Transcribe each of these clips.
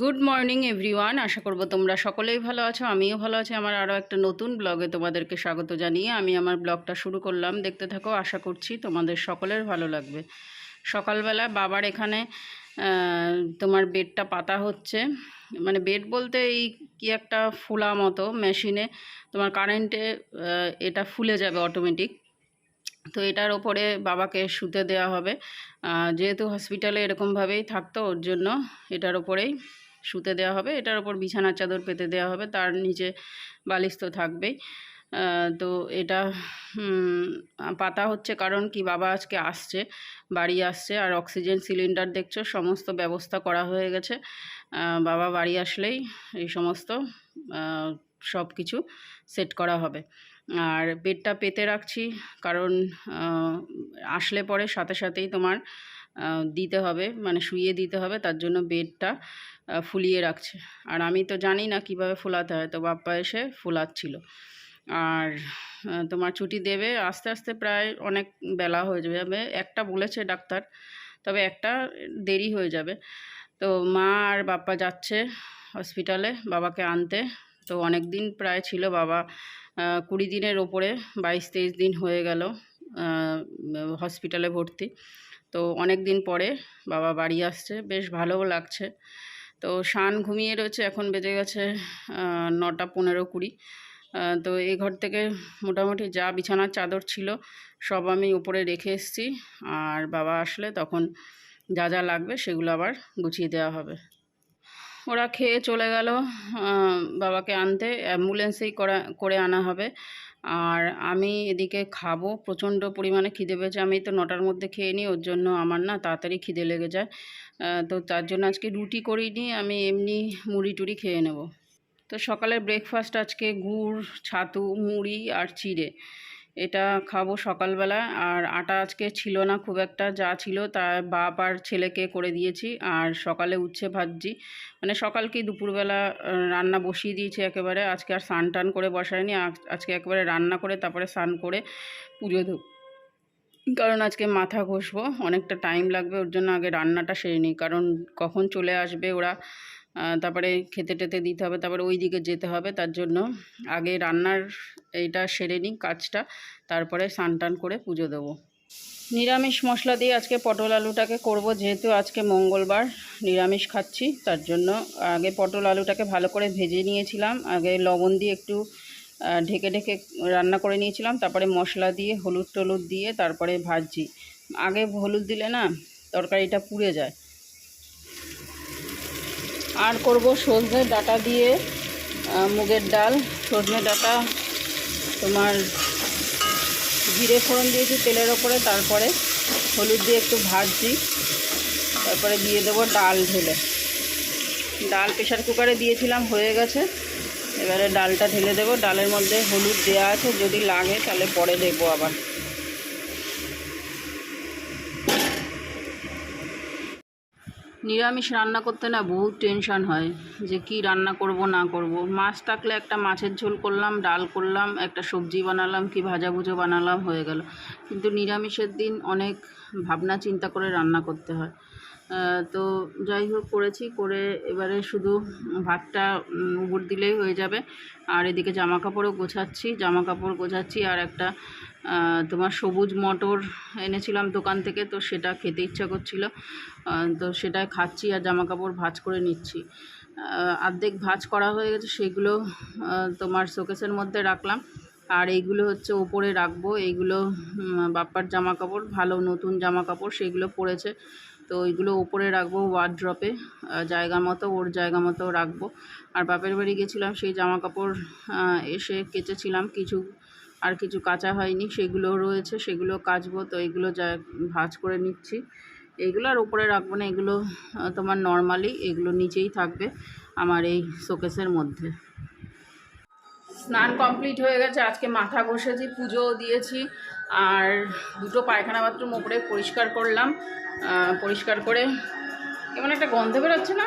Good morning everyone আশা করব তোমরা সকলেই ভালো আছো, আমিও ভালো আছি। আমার আরও একটা নতুন ব্লগে তোমাদেরকে স্বাগত জানিয়ে আমি আমার ব্লগটা শুরু করলাম। দেখতে থাকো, আশা করছি তোমাদের সকলের ভালো লাগবে। সকালবেলা বাবার এখানে তোমার বেডটা পাতা হচ্ছে। মানে বেড বলতে এই কি একটা ফুলা মতো মেশিনে তোমার কারেন্টে এটা ফুলে যাবে অটোমেটিক তো এটার ওপরে বাবাকে শুতে দেওয়া হবে। যেহেতু হসপিটালে এরকমভাবেই থাকতো, ওর জন্য এটার ওপরেই শুতে দেওয়া হবে। এটার ওপর বিছানার চাদর পেতে দেওয়া হবে। তার নিচে বালিশ তো থাকবেই। তো এটা পাতা হচ্ছে কারণ কি বাবা আজকে আসছে, বাড়ি আসছে, আর অক্সিজেন সিলিন্ডার দেখছ, সমস্ত ব্যবস্থা করা হয়ে গেছে। বাবা বাড়ি আসলেই এই সমস্ত সব কিছু সেট করা হবে। আর বেডটা পেতে রাখছি কারণ আসলে পরে সাথে সাথেই তোমার দিতে হবে মানে শুইয়ে দিতে হবে, তার জন্য বেডটা ফুলিয়ে রাখছে। আর আমি তো জানি না কীভাবে ফোলাতে হয়, তো বাপ্পা এসে ফোলাচ্ছিল। আর তোমার ছুটি দেবে, আস্তে আস্তে প্রায় অনেক বেলা হয়ে যাবে, একটা বলেছে ডাক্তার, তবে একটা দেরি হয়ে যাবে। তো মা আর বাপ্পা যাচ্ছে হসপিটালে, বাবাকে আনতে। তো অনেক দিন প্রায় ছিল বাবা কুড়ি দিনের ওপরে, বাইশ তেইশ দিন হয়ে গেল হসপিটালে ভর্তি। তো অনেক দিন পরে বাবা বাড়ি আসছে, বেশ ভালোও লাগছে। তো শান ঘুমিয়ে রয়েছে, এখন বেজে গেছে নটা পনেরো কুড়ি। তো এই ঘর থেকে মোটামুটি যা বিছানার চাদর ছিল সব আমি উপরে রেখে এসেছি। আর বাবা আসলে তখন যা যা লাগবে সেগুলো আবার গুছিয়ে দেওয়া হবে। ওরা খেয়ে চলে গেল বাবাকে আনতে, অ্যাম্বুলেন্সেই করা, করে আনা হবে। আর আমি এদিকে খাব। প্রচণ্ড পরিমাণে খিদে পেয়েছে। আমি তো নটার মধ্যে খেয়ে নিই, ওর জন্য আমার না তাড়াতাড়ি খিদে লেগে যায়। তো তার জন্য আজকে রুটি করিনি, আমি এমনি মুড়ি টুড়ি খেয়ে নেব। তো সকালের ব্রেকফাস্ট আজকে গুড়, ছাতু, মুড়ি আর চিড়ে। এটা খাব সকালবেলা। আর আটা আজকে ছিল না খুব একটা, যা ছিল তা বাপ আর ছেলেকে করে দিয়েছি। আর সকালে উচ্ছে ভাজি মানে সকালকেই দুপুরবেলা রান্না বসিয়ে দিয়েছি একেবারে। আজকে আর স্নান টান করে বসায়নি। আজ- আজকে একেবারে রান্না করে, তারপরে স্নান করে পুজো দেব। কারণ আজকে মাথা ঘষবো, অনেকটা টাইম লাগবে। ওর জন্য আগে রান্নাটা সেরে নিই। কারণ কখন চলে আসবে ওরা তারপরে খেতে টেতে দিতে হবে, তারপরে ওই দিকে যেতে হবে, তার জন্য আগে রান্নার এইটা সেরে নিই কাজটা, তারপরে স্নান টান করে পুজো দেবো। নিরামিষ মশলা দিয়ে আজকে পটল আলুটাকে করব, যেহেতু আজকে মঙ্গলবার নিরামিষ খাচ্ছি, তার জন্য আগে পটল আলুটাকে ভালো করে ভেজে নিয়েছিলাম, আগে লবণ দিয়ে একটু ঢেকে ঢেকে রান্না করে নিয়েছিলাম, তারপরে মশলা দিয়ে হলুদ টলুদ দিয়ে তারপরে ভাজছি। আগে হলুদ দিলে না, তরকারিটা পুড়ে যায়। আর করব সজনে ডাটা দিয়ে মুগের ডাল, সজনে ডাটা, তোমার জিরে ফোড়ন দিয়েছি তেলের ওপরে, তারপরে হলুদ দিয়ে একটু ভাজছি, তারপরে দিয়ে দেবো ডাল ঢেলে। ডাল প্রেশার কুকারে দিয়েছিলাম, হয়ে গেছে। এবারে ডালটা ঢেলে দেবো। ডালের মধ্যে হলুদ দেওয়া আছে, যদি লাগে তাহলে পরে দেবো আবার। নিরামিষ রান্না করতে না বহুত টেনশন হয় যে কি রান্না করব, না করব। মাছ থাকলে একটা মাছের ঝোল করলাম, ডাল করলাম, একটা সবজি বানালাম কি ভাজাভুজো বানালাম, হয়ে গেল। কিন্তু নিরামিষের দিন অনেক ভাবনা চিন্তা করে রান্না করতে হয়। তো যাই হোক করেছি, করে এবারে শুধু ভাতটা উপর দিলেই হয়ে যাবে। আর এদিকে জামা কাপড়ও গোছাচ্ছি জামা কাপড় গোছাচ্ছি, আর একটা তোমার সবুজ মটর এনেছিলাম দোকান থেকে, তো সেটা খেতে ইচ্ছা করছিল। তো সেটাই খাচ্ছি আর জামা কাপড় ভাজ করে নিচ্ছি। অর্ধেক ভাঁজ করা হয়ে গেছে, সেগুলো তোমার শোকেসের মধ্যে রাখলাম। আর এইগুলো হচ্ছে ওপরে রাখব। এইগুলো বাপ্পার জামা কাপড় ভালো নতুন জামা কাপড় সেগুলো পরেছে তো ওইগুলো ওপরে রাখব ওয়ার্ড্রপে জায়গা মতো, ওর জায়গা মতো রাখব। আর বাপের বাড়ি গেছিলাম, সেই জামা কাপড় এসে কেচেছিলাম। কিছু, আর কিছু কাচা হয়নি, সেগুলো রয়েছে, সেগুলো কাচবো। তো এগুলো যা, ভাঁজ করে নিচ্ছি। এইগুলো আর ওপরে রাখব না, এগুলো তোমার নর্মালি এগুলো নিচেই থাকবে আমার এই শোকেসের মধ্যে। স্নান কমপ্লিট হয়ে গেছে, আজকে মাথা ঘষেছি পুজোও দিয়েছি, আর দুটো পায়খানা বাথরুম ওপরে পরিষ্কার করলাম পরিষ্কার করে কেমন একটা গন্ধ বেরোচ্ছে না?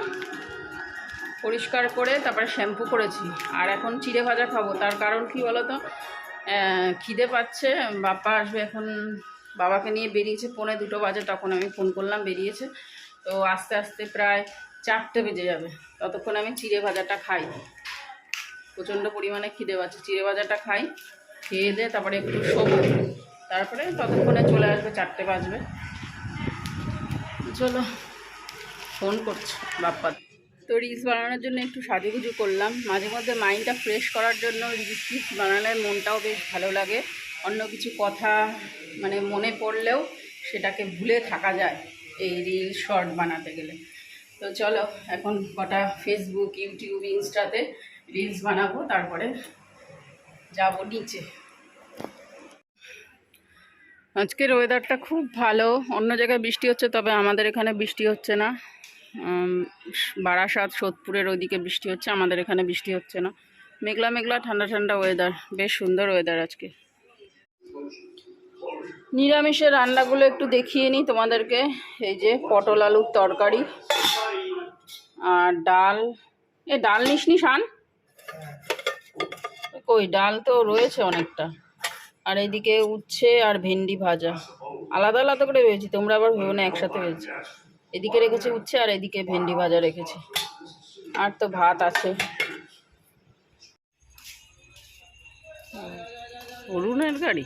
পরিষ্কার করে তারপরে শ্যাম্পু করেছি, আর এখন চিড়ে ভাজা খাব, তার কারণ কি বলো তো খিদে পাচ্ছে, বাপ্পা আসবে এখন, বাবাকে নিয়ে বেরিয়েছে পৌনে দুটো বাজে, তখন আমি ফোন করলাম, বেরিয়েছে, তো আস্তে আস্তে প্রায় চারটে বেজে যাবে, ততক্ষণ আমি চিড়ে ভাজাটা খাই। প্রচণ্ড পরিমাণে খিদে পাচ্ছে। চিড়ে ভাজাটা খাই, খেয়ে দিয়ে তারপরে একটু শোবো। তারপরে ততক্ষণে চলে আসবে, চারটে বাজবে। চলো, ফোন করছে বাপ্পা। তো রিলস বানানোর জন্য একটু সাজুগুজু করলাম। মাঝে মধ্যে মাইন্ডটা ফ্রেশ করার জন্য রিলস টিলস বানালে মনটাও বেশ ভালো লাগে। অন্য কিছু কথা মানে মনে পড়লেও সেটাকে ভুলে থাকা যায় এই রিল শর্ট বানাতে গেলে। তো চলো, এখন কটা ফেসবুক ইউটিউব ইনস্টাতে রিলস বানাবো, তারপরে যাব নিচে। আজকের ওয়েদারটা খুব ভালো, অন্য জায়গায় বৃষ্টি হচ্ছে, তবে আমাদের এখানে বৃষ্টি হচ্ছে না। বারাসাত, সোদপুরের ওইদিকে বৃষ্টি হচ্ছে, আমাদের এখানে বৃষ্টি হচ্ছে না। মেঘলা মেঘলা, ঠান্ডা ঠান্ডা ওয়েদার বেশ সুন্দর ওয়েদার আজকে। নিরামিষের রান্নাগুলো একটু দেখিয়ে নিই তোমাদেরকে। এই যে পটল আলুর তরকারি আর ডাল। এ, ডাল নিস নি শান? কই? ডাল তো রয়েছে অনেকটা। আর এদিকে উচ্ছে আর ভেন্ডি ভাজা। আলাদা আলাদা করে ভেবেছি তোমরা আবার ভেবো না, একসাথে ভেবেছি এদিকে রেখেছি উচ্ছে আর এদিকে ভেন্ডি ভাজা রেখেছি। আর তো ভাত আছে। অরুণের গাড়ি?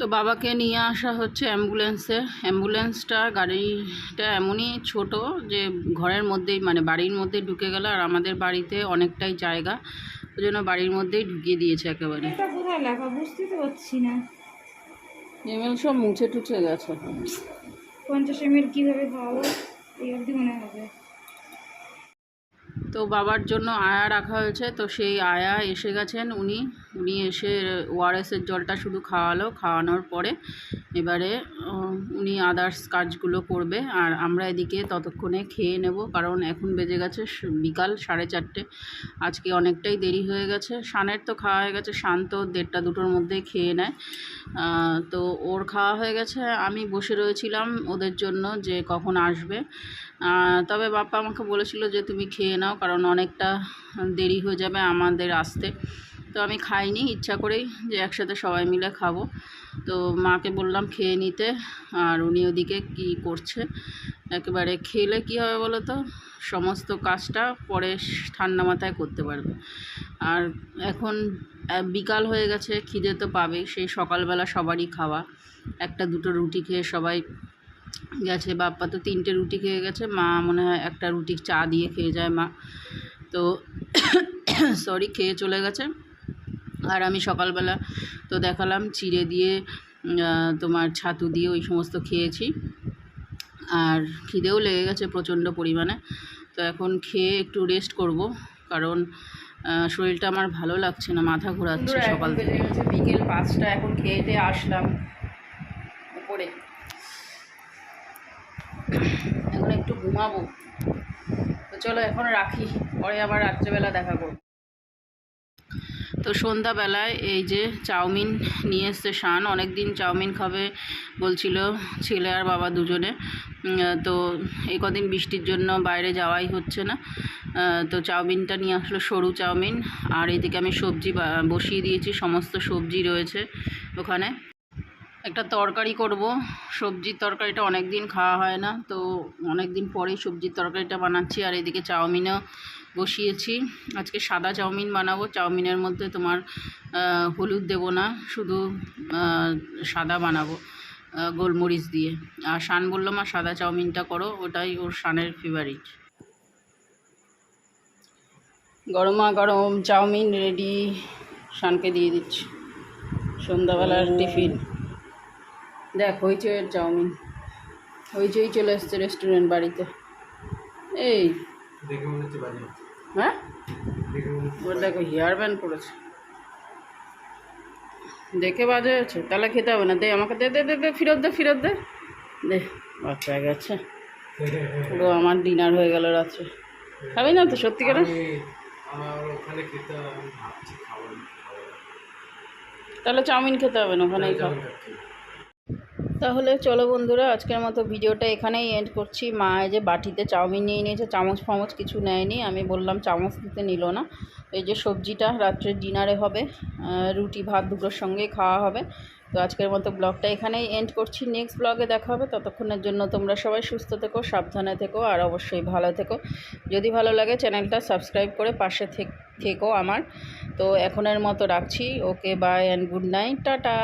তো বাবাকে নিয়ে আসা হচ্ছে অ্যাম্বুলেন্সে। অ্যাম্বুলেন্সটা গাড়িটা এমনই ছোট যে ঘরের মধ্যেই মানে বাড়ির মধ্যেই ঢুকে গেল আর আমাদের বাড়িতে অনেকটাই জায়গা। ওই জন্য বাড়ির মধ্যেই ঢুকিয়ে দিয়েছে একেবারে। এটা লেখা? বুঝতে তো পারছি না। এমএল সব মুছে টুছে গেছে। পঞ্চাশ এমএল কীভাবে পাবো? এই অবধি মনে হবে তো বাবার জন্য আয়া রাখা হয়েছে। তো সেই আয়া এসে গেছেন উনি। উনি এসে ওআরএসের জলটা শুধু খাওয়ালো, খাওয়ানোর পরে এবারে উনি আদার্স কাজগুলো করবে। আর আমরা এদিকে ততক্ষণে খেয়ে নেব, কারণ এখন বেজে গেছে বিকাল সাড়ে চারটে। আজকে অনেকটাই দেরি হয়ে গেছে। শানের তো খাওয়া হয়ে গেছে, শান তো দেড়টা দুটোর মধ্যেই খেয়ে নেয়। তো ওর খাওয়া হয়ে গেছে। আমি বসে রয়েছিলাম ওদের জন্য যে কখন আসবে। তবে বাপ্পা আমাকে বলেছিল যে তুমি খেয়ে নাও, কারণ অনেকটা দেরি হয়ে যাবে আমাদের আসতে। তো আমি খাইনি, ইচ্ছা করেই যে একসাথে সবাই মিলে খাব। তো মাকে বললাম খেয়ে নিতে, আর উনি ওদিকে কী করছে? একেবারে খেলে কী হবে বলো তো? সমস্ত কাজটা পরে ঠান্ডা মাথায় করতে পারবে। আর এখন বিকাল হয়ে গেছে, খিদে তো পাবেই, সেই সকালবেলা সবারই খাওয়া। একটা দুটো রুটি খেয়ে সবাই গেছে বাপ্পা তো তিনটে রুটি খেয়ে গেছে মা মনে হয় একটা রুটি চা দিয়ে খেয়ে যায় মা। তো সরি খেয়ে চলে গেছে। আর আমি সকালবেলা তো দেখালাম চিড়ে দিয়ে তোমার ছাতু দিয়ে ওই সমস্ত খেয়েছি। আর খিদেও লেগে গেছে প্রচণ্ড পরিমাণে। তো এখন খেয়ে একটু রেস্ট করব কারণ শরীরটা আমার ভালো লাগছে না মাথা ঘোরাচ্ছে সকাল থেকে। বিকেল পাঁচটা এখন খেয়ে আসলাম উপরে এখন একটু ঘুমাবো। তো চলো এখন রাখি, পরে আবার রাত্রেবেলা দেখা করব। তো সন্ধ্যাবেলায় এই যে চাউমিন নিয়ে এসছে শান অনেক দিন চাউমিন খাবে বলছিল ছেলে আর বাবা দুজনে। তো এই কদিন বৃষ্টির জন্য বাইরে যাওয়াই হচ্ছে না। তো চাউমিনটা নিয়ে আসলো সরু চাউমিন, আর এদিকে আমি সবজি বসিয়ে দিয়েছি, সমস্ত সবজি রয়েছে ওখানে। একটা তরকারি করব। সবজির তরকারিটা অনেক দিন খাওয়া হয় না তো অনেক দিন পরেই সবজির তরকারিটা বানাচ্ছি আর এদিকে চাউমিনও বসিয়েছি। আজকে সাদা চাউমিন বানাবো চাউমিনের মধ্যে তোমার হলুদ দেবো না শুধু সাদা বানাবো গোলমরিচ দিয়ে। আর শান বলল মা সাদা চাউমিনটা করো ওটাই ওর শানের ফেভারিট গরমা গরম চাউমিন রেডি শানকে দিয়ে দিচ্ছি। সন্ধ্যাবেলার টিফিন। দেখ হইচইয়ের চাউমিন। হইচই চলে এসছে রেস্টুরেন্ট বাড়িতে। এই। হ্যাঁ? দেখে ওর দেখো হেয়ার ব্যান্ড করেছে দেখে বাজে আছে তাহলে খেতে হবে না। দে আমাকে দে দে দে দে ফেরত দে ফেরত দে। দে বাচ্চা গেছে। পুরো আমার ডিনার হয়ে গেল রাত্রে। খাবি না তো সত্যি করে? খাব খাব। তাহলে চাউমিন খেতে হবে না ওখানেই খাচ্ছি। তাহলে চলো বন্ধুরা, আজকের মতো ভিডিওটা এখানেই এন্ড করছি। মা এই যে বাটিতে চাউমিন নিয়ে নিয়েছে, চামচ ফামচ কিছু নেয়নি। আমি বললাম চামচ দিতে নিল না। এই যে সবজিটা রাত্রে ডিনারে হবে রুটি, ভাত দুটোর সঙ্গেই খাওয়া হবে। তো আজকের মতো ব্লগটা এখানেই এন্ড করছি। নেক্সট ব্লগে দেখা হবে। ততক্ষণের জন্য তোমরা সবাই সুস্থ থেকো, সাবধানে থেকো, আর অবশ্যই ভালো থেকো। যদি ভালো লাগে চ্যানেলটা সাবস্ক্রাইব করে পাশে থেকো আমার। তো এখনের মতো রাখছি। Okay bye and good night tata!